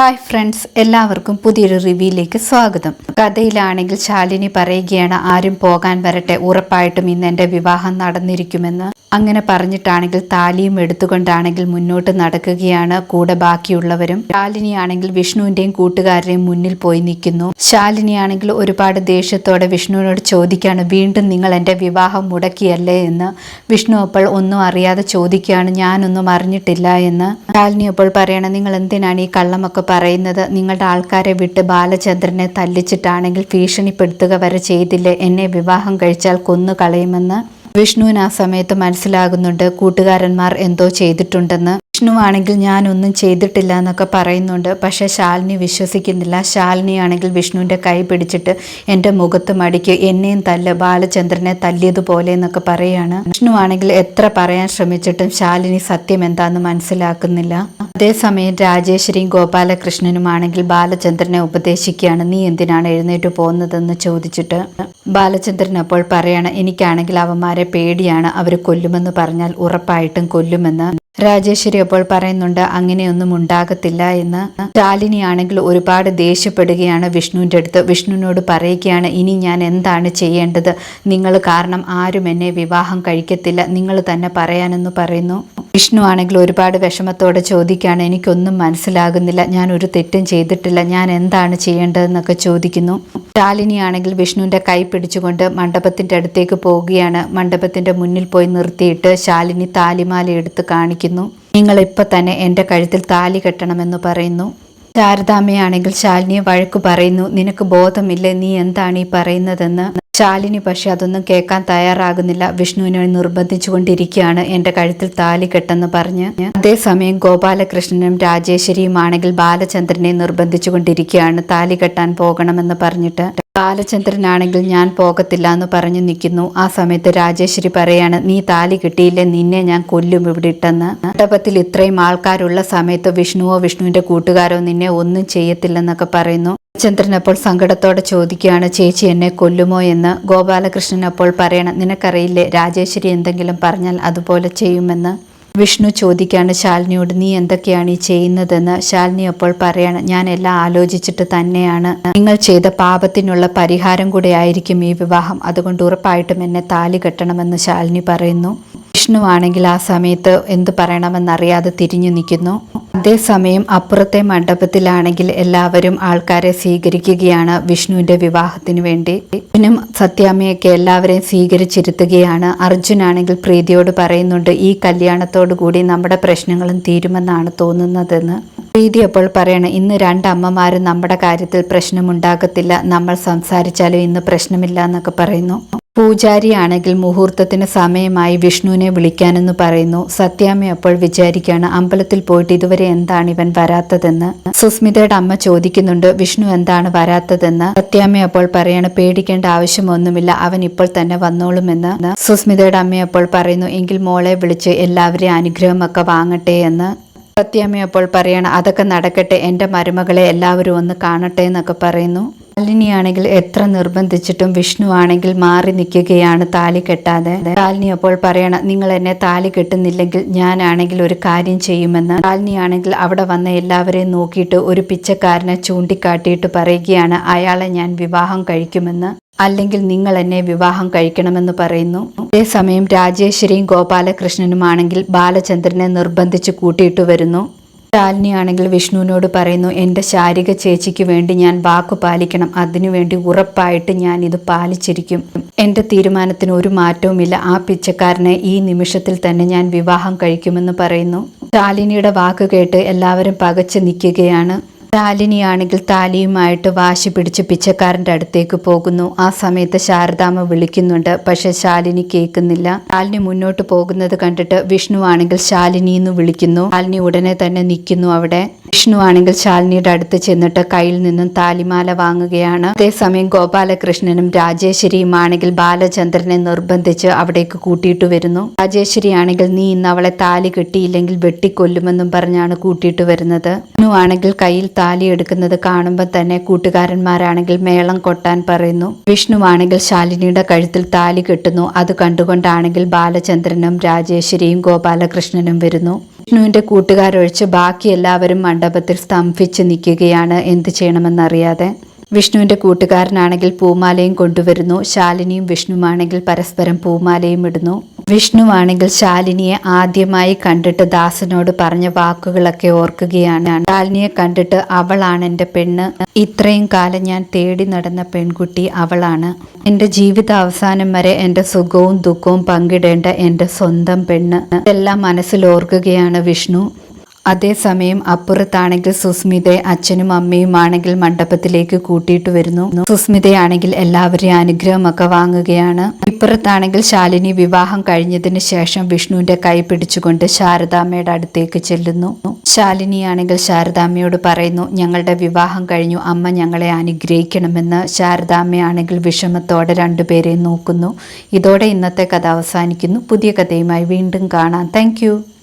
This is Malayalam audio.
ഹായ് ഫ്രണ്ട്സ് എല്ലാവർക്കും പുതിയൊരു റിവ്യൂയിലേക്ക് സ്വാഗതം. കഥയിലാണെങ്കിൽ ശാലിനി പറയുകയാണ് ആരും പോകാൻ വരട്ടെ ഉറപ്പായിട്ടും ഇന്ന് എന്റെ വിവാഹം നടന്നിരിക്കുമെന്ന്. അങ്ങനെ പറഞ്ഞിട്ടാണെങ്കിൽ താലിയും എടുത്തുകൊണ്ടാണെങ്കിൽ മുന്നോട്ട് നടക്കുകയാണ് കൂടെ ബാക്കിയുള്ളവരും. ശാലിനിയാണെങ്കിൽ വിഷ്ണുവിന്റെയും കൂട്ടുകാരുടെയും മുന്നിൽ പോയി നിൽക്കുന്നു. ശാലിനിയാണെങ്കിൽ ഒരുപാട് ദേഷ്യത്തോടെ വിഷ്ണുവിനോട് ചോദിക്കുകയാണ് വീണ്ടും നിങ്ങൾ എന്റെ വിവാഹം മുടക്കിയല്ലേ? എന്ന്. വിഷ്ണു അപ്പോൾ ഒന്നും അറിയാതെ ചോദിക്കുകയാണ് ഞാനൊന്നും അറിഞ്ഞിട്ടില്ല എന്ന്. ശാലിനി അപ്പോൾ പറയണം നിങ്ങൾ എന്തിനാണ് ഈ കള്ളമൊക്കെ പറയുന്നത് നിങ്ങളുടെ ആൾക്കാരെ വിട്ട് ബാലചന്ദ്രനെ തല്ലിച്ചിട്ടാണെങ്കിൽ ഭീഷണിപ്പെടുത്തുക വരെ ചെയ്തില്ലേ? എന്നെ വിവാഹം കഴിച്ചാൽ കൊന്നു കളയുമെന്ന് വിഷ്ണുവിന് ആ സമയത്ത് മനസ്സിലാകുന്നുണ്ട് കൂട്ടുകാരന്മാർ എന്തോ ചെയ്തിട്ടുണ്ടെന്ന്. വിഷ്ണു ആണെങ്കിൽ ഞാനൊന്നും ചെയ്തിട്ടില്ല എന്നൊക്കെ പറയുന്നുണ്ട്. പക്ഷേ ശാലിനി വിശ്വസിക്കുന്നില്ല. ശാലിനി ആണെങ്കിൽ വിഷ്ണുവിന്റെ കൈ പിടിച്ചിട്ട് എന്റെ മുഖത്ത് മടിക്ക്. എന്നെയും തല്ല് ബാലചന്ദ്രനെ തല്ലിയതുപോലെ എന്നൊക്കെ പറയാണ് വിഷ്ണു ആണെങ്കിൽ എത്ര പറയാൻ ശ്രമിച്ചിട്ടും ശാലിനി സത്യം എന്താണെന്ന് മനസ്സിലാക്കുന്നില്ല. അതേസമയം രാജേശ്വരിയും ഗോപാലകൃഷ്ണനുമാണെങ്കിൽ ബാലചന്ദ്രനെ ഉപദേശിക്കുകയാണ്. നീ എന്തിനാണ് എഴുന്നേറ്റ് പോകുന്നതെന്ന് ചോദിച്ചിട്ട്? ബാലചന്ദ്രൻ അപ്പോൾ പറയാണ് എനിക്കാണെങ്കിൽ അവന്മാരെ പേടിയാണ് അവർ കൊല്ലുമെന്ന് പറഞ്ഞാൽ ഉറപ്പായിട്ടും കൊല്ലുമെന്ന്. രാജേശ്വരി അപ്പോൾ പറയുന്നുണ്ട് അങ്ങനെയൊന്നും ഉണ്ടാകത്തില്ല എന്ന്. ശാലിനി ആണെങ്കിൽ ഒരുപാട് ദേഷ്യപ്പെടുകയാണ് വിഷ്ണുവിന്റെ അടുത്ത്. വിഷ്ണുവിനോട് പറയുകയാണ് ഇനി ഞാൻ എന്താണ് ചെയ്യേണ്ടത്? നിങ്ങൾ കാരണം ആരും എന്നെ വിവാഹം കഴിക്കത്തില്ല. നിങ്ങൾ തന്നെ പറയാനെന്ന് പറയുന്നു. വിഷ്ണു ആണെങ്കിൽ ഒരുപാട് വിഷമത്തോടെ ചോദിക്കുകയാണ് എനിക്കൊന്നും മനസ്സിലാകുന്നില്ല ഞാൻ ഒരു തെറ്റും ചെയ്തിട്ടില്ല ഞാൻ എന്താണ് ചെയ്യേണ്ടതെന്നൊക്കെ ചോദിക്കുന്നു. ശാലിനി ആണെങ്കിൽ വിഷ്ണുവിന്റെ കൈ പിടിച്ചുകൊണ്ട് മണ്ഡപത്തിന്റെ അടുത്തേക്ക് പോവുകയാണ്. മണ്ഡപത്തിന്റെ മുന്നിൽ പോയി നിർത്തിയിട്ട് ശാലിനി താലിമാല എടുത്ത് കാണിക്കുന്നു. നിങ്ങൾ ഇപ്പം തന്നെ എന്റെ കഴുത്തിൽ താലി കെട്ടണമെന്ന് പറയുന്നു. ശാരദാമ്മയാണെങ്കിൽ ശാലിനിയെ വഴക്ക് പറയുന്നു നിനക്ക് ബോധമില്ലേ നീ എന്താണ് ഈ പറയുന്നതെന്ന്? ശാലിനി പക്ഷെ അതൊന്നും കേൾക്കാൻ തയ്യാറാകുന്നില്ല. വിഷ്ണുവിനെ നിർബന്ധിച്ചുകൊണ്ടിരിക്കുകയാണ്. എന്റെ കഴുത്തിൽ താലി കെട്ടെന്ന് പറഞ്ഞ് അതേസമയം ഗോപാലകൃഷ്ണനും രാജേശ്വരിയുമാണെങ്കിൽ ബാലചന്ദ്രനെ നിർബന്ധിച്ചുകൊണ്ടിരിക്കുകയാണ്. താലി കെട്ടാൻ പോകണമെന്ന് പറഞ്ഞിട്ട് ബാലചന്ദ്രനാണെങ്കിൽ ഞാൻ പോകത്തില്ല എന്ന് പറഞ്ഞു നിൽക്കുന്നു ആ സമയത്ത് രാജേശ്വരി പറയാണ് നീ താലി കിട്ടിയില്ലേ? നിന്നെ ഞാൻ കൊല്ലും ഇവിടെ ഇട്ടെന്ന്. മണ്ഡപത്തിൽ ഇത്രയും ആൾക്കാരുള്ള സമയത്ത് വിഷ്ണുവോ വിഷ്ണുവിന്റെ കൂട്ടുകാരോ നിന്നെ ഒന്നും ചെയ്യത്തില്ലെന്നൊക്കെ പറയുന്നു. ചന്ദ്രൻ അപ്പോൾ സങ്കടത്തോടെ ചോദിക്കുകയാണ് ചേച്ചി എന്നെ കൊല്ലുമോ എന്ന്? ഗോപാലകൃഷ്ണൻ അപ്പോൾ പറയണം നിനക്കറിയില്ലേ രാജേശ്വരി എന്തെങ്കിലും പറഞ്ഞാൽ അതുപോലെ ചെയ്യുമെന്ന്? വിഷ്ണു ചോദിക്കാണ് ശാലിനിയോട് നീ എന്തൊക്കെയാണ് ഈ ചെയ്യുന്നതെന്ന്? ശാലിനി അപ്പോൾ പറയാണ് ഞാൻ എല്ലാം ആലോചിച്ചിട്ട് തന്നെയാണ്. നിങ്ങൾ ചെയ്ത പാപത്തിനുള്ള പരിഹാരം കൂടെ ആയിരിക്കും ഈ വിവാഹം. അതുകൊണ്ട് ഉറപ്പായിട്ടും എന്നെ താലി കെട്ടണമെന്ന് ശാലിനി പറയുന്നു. വിഷ്ണു ആണെങ്കിൽ ആ സമയത്ത് എന്ത് പറയണമെന്നറിയാതെ തിരിഞ്ഞു നിൽക്കുന്നു. അതേസമയം അപ്പുറത്തെ മണ്ഡപത്തിലാണെങ്കിൽ എല്ലാവരും ആൾക്കാരെ സ്വീകരിക്കുകയാണ് വിഷ്ണുവിന്റെ വിവാഹത്തിന് വേണ്ടി. അർജുനും സത്യാമ്മയൊക്കെ എല്ലാവരെയും സ്വീകരിച്ചിരുത്തുകയാണ്. അർജുനാണെങ്കിൽ പ്രീതിയോട് പറയുന്നുണ്ട് ഈ കല്യാണത്തോടു കൂടി നമ്മുടെ പ്രശ്നങ്ങളും തീരുമെന്നാണ് തോന്നുന്നതെന്ന് പ്രീതി അപ്പോൾ പറയണം ഇന്ന് രണ്ടമ്മമാരും നമ്മുടെ കാര്യത്തിൽ പ്രശ്നമുണ്ടാകത്തില്ല. നമ്മൾ സംസാരിച്ചാലും ഇന്ന് പ്രശ്നമില്ല എന്നൊക്കെ പറയുന്നു. പൂജാരിയാണെങ്കിൽ മുഹൂർത്തത്തിന് സമയമായി വിഷ്ണുവിനെ വിളിക്കാനെന്ന് പറയുന്നു. സത്യാമ്മ അപ്പോൾ വിചാരിക്കുകയാണ് അമ്പലത്തിൽ പോയിട്ട് ഇതുവരെ എന്താണ് ഇവൻ വരാത്തതെന്ന്? സുസ്മിതയുടെ അമ്മ ചോദിക്കുന്നുണ്ട് വിഷ്ണു എന്താണ് വരാത്തതെന്ന്? സത്യാമ്മ അപ്പോൾ പറയാണ് പേടിക്കേണ്ട ആവശ്യമൊന്നുമില്ല അവൻ ഇപ്പോൾ തന്നെ വന്നോളുമെന്ന്. സുസ്മിതയുടെ അമ്മ അപ്പോൾ പറയുന്നു എങ്കിൽ മോളെ വിളിച്ച് എല്ലാവരെയും അനുഗ്രഹമൊക്കെ വാങ്ങട്ടെ എന്ന്. സത്യാമ്മ അപ്പോൾ പറയണം അതൊക്കെ നടക്കട്ടെ എന്റെ മരുമകളെ എല്ലാവരും ഒന്ന് കാണട്ടെ എന്നൊക്കെ പറയുന്നു. ശാലിനിയാണെങ്കിൽ എത്ര നിർബന്ധിച്ചിട്ടും വിഷ്ണു ആണെങ്കിൽ മാറി നിൽക്കുകയാണ് താലി കെട്ടാതെ. ശാലിനി അപ്പോൾ പറയണം നിങ്ങൾ എന്നെ താലി കെട്ടുന്നില്ലെങ്കിൽ ഞാനാണെങ്കിൽ ഒരു കാര്യം ചെയ്യുമെന്ന്. ശാലിനി ആണെങ്കിൽ അവിടെ വന്ന എല്ലാവരെയും നോക്കിയിട്ട് ഒരു പിച്ചക്കാരനെ ചൂണ്ടിക്കാട്ടിയിട്ട് പറയുകയാണ് അയാളെ ഞാൻ വിവാഹം കഴിക്കുമെന്ന്. അല്ലെങ്കിൽ നിങ്ങൾ എന്നെ വിവാഹം കഴിക്കണമെന്ന് പറയുന്നു. അതേസമയം രാജേശ്വരിയും ഗോപാലകൃഷ്ണനുമാണെങ്കിൽ ബാലചന്ദ്രനെ നിർബന്ധിച്ച് കൂട്ടിയിട്ട് വരുന്നു. ശാലിനി ആണെങ്കിൽ വിഷ്ണുവിനോട് പറയുന്നു എന്റെ ശാരിക ചേച്ചിക്ക് വേണ്ടി ഞാൻ വാക്കു പാലിക്കണം. അതിനുവേണ്ടി ഉറപ്പായിട്ട് ഞാൻ ഇത് പാലിച്ചിരിക്കും. എന്റെ തീരുമാനത്തിന് ഒരു മാറ്റവുമില്ല. ആ പിച്ചക്കാരനെ ഈ നിമിഷത്തിൽ തന്നെ ഞാൻ വിവാഹം കഴിക്കുമെന്ന് പറയുന്നു. ശാലിനിയുടെ വാക്ക് കേട്ട് എല്ലാവരും പകച്ചു നിൽക്കുകയാണ്. ശാലിനിയാണെങ്കിൽ താലിയുമായിട്ട് വാശി പിടിച്ച് പിച്ചക്കാരന്റെ അടുത്തേക്ക് പോകുന്നു. ആ സമയത്ത് ശാരദാമ്മ വിളിക്കുന്നുണ്ട്. പക്ഷെ ശാലിനി കേൾക്കുന്നില്ല. ശാലിനി മുന്നോട്ട് പോകുന്നത് കണ്ടിട്ട് വിഷ്ണു ആണെങ്കിൽ ശാലിനി എന്ന് വിളിക്കുന്നു. ശാലിനി ഉടനെ തന്നെ നിൽക്കുന്നു അവിടെ. വിഷ്ണു ആണെങ്കിൽ ശാലിനിയുടെ അടുത്ത് ചെന്നിട്ട് കയ്യിൽ നിന്നും താലിമാല വാങ്ങുകയാണ്. അതേസമയം ഗോപാലകൃഷ്ണനും രാജേശ്വരിയും ആണെങ്കിൽ ബാലചന്ദ്രനെ നിർബന്ധിച്ച് അവിടേക്ക് കൂട്ടിയിട്ട് വരുന്നു. രാജേശ്വരി ആണെങ്കിൽ നീ ഇന്ന് അവളെ താലി കെട്ടിയില്ലെങ്കിൽ വെട്ടിക്കൊല്ലുമെന്നും പറഞ്ഞാണ് കൂട്ടിയിട്ട് വരുന്നത്. വിഷ്ണു ആണെങ്കിൽ കയ്യിൽ താലി എടുക്കുന്നത് കാണുമ്പോൾ തന്നെ കൂട്ടുകാരന്മാരാണെങ്കിൽ മേളം കൊട്ടാൻ പറയുന്നു. വിഷ്ണുവാണെങ്കിൽ ശാലിനിയുടെ കഴുത്തിൽ താലി കെട്ടുന്നു. അത് കണ്ടുകൊണ്ടാണെങ്കിൽ ബാലചന്ദ്രനും രാജേശ്വരിയും ഗോപാലകൃഷ്ണനും വരുന്നു. വിഷ്ണുവിന്റെ കൂട്ടുകാരൊഴിച്ച് ബാക്കി എല്ലാവരും മണ്ഡപത്തിൽ സ്തംഭിച്ച് നിൽക്കുകയാണ്. എന്ത് ചെയ്യണമെന്നറിയാതെ. വിഷ്ണുവിന്റെ കൂട്ടുകാരനാണെങ്കിൽ പൂമാലയും കൊണ്ടുവരുന്നു. ശാലിനിയും വിഷ്ണുവാണെങ്കിൽ പരസ്പരം പൂമാലയും ഇടുന്നു. വിഷ്ണുവാണെങ്കിൽ ശാലിനിയെ ആദ്യമായി കണ്ടിട്ട് ദാസനോട് പറഞ്ഞ വാക്കുകളൊക്കെ ഓർക്കുകയാണ്. ശാലിനിയെ കണ്ടിട്ട് അവളാണ് എന്റെ പെണ്ണ്. ഇത്രയും കാലം ഞാൻ തേടി നടന്ന പെൺകുട്ടി അവളാണ്. എന്റെ ജീവിത അവസാനം വരെ എന്റെ സുഖവും ദുഃഖവും പങ്കിടേണ്ട എന്റെ സ്വന്തം പെണ്ണ്. ഇതെല്ലാം മനസ്സിൽ ഓർക്കുകയാണ് വിഷ്ണു. അതേസമയം അപ്പുറത്താണെങ്കിൽ സുസ്മിതയെ അച്ഛനും അമ്മയും ആണെങ്കിൽ മണ്ഡപത്തിലേക്ക് കൂട്ടിയിട്ട് വരുന്നു. സുസ്മിതയാണെങ്കിൽ എല്ലാവരെയും അനുഗ്രഹമൊക്കെ വാങ്ങുകയാണ്. ഇപ്പുറത്താണെങ്കിൽ ശാലിനി വിവാഹം കഴിഞ്ഞതിന് ശേഷം വിഷ്ണുവിന്റെ കൈ പിടിച്ചുകൊണ്ട് ശാരദാമ്മയുടെ അടുത്തേക്ക് ചെല്ലുന്നു. ശാലിനിയാണെങ്കിൽ ശാരദാമ്മയോട് പറയുന്നു ഞങ്ങളുടെ വിവാഹം കഴിഞ്ഞു. അമ്മ ഞങ്ങളെ അനുഗ്രഹിക്കണമെന്ന്. ശാരദാമ്മയാണെങ്കിൽ വിഷമത്തോടെ രണ്ടുപേരെയും നോക്കുന്നു. ഇതോടെ ഇന്നത്തെ കഥ അവസാനിക്കുന്നു. പുതിയ കഥയുമായി വീണ്ടും കാണാം. താങ്ക്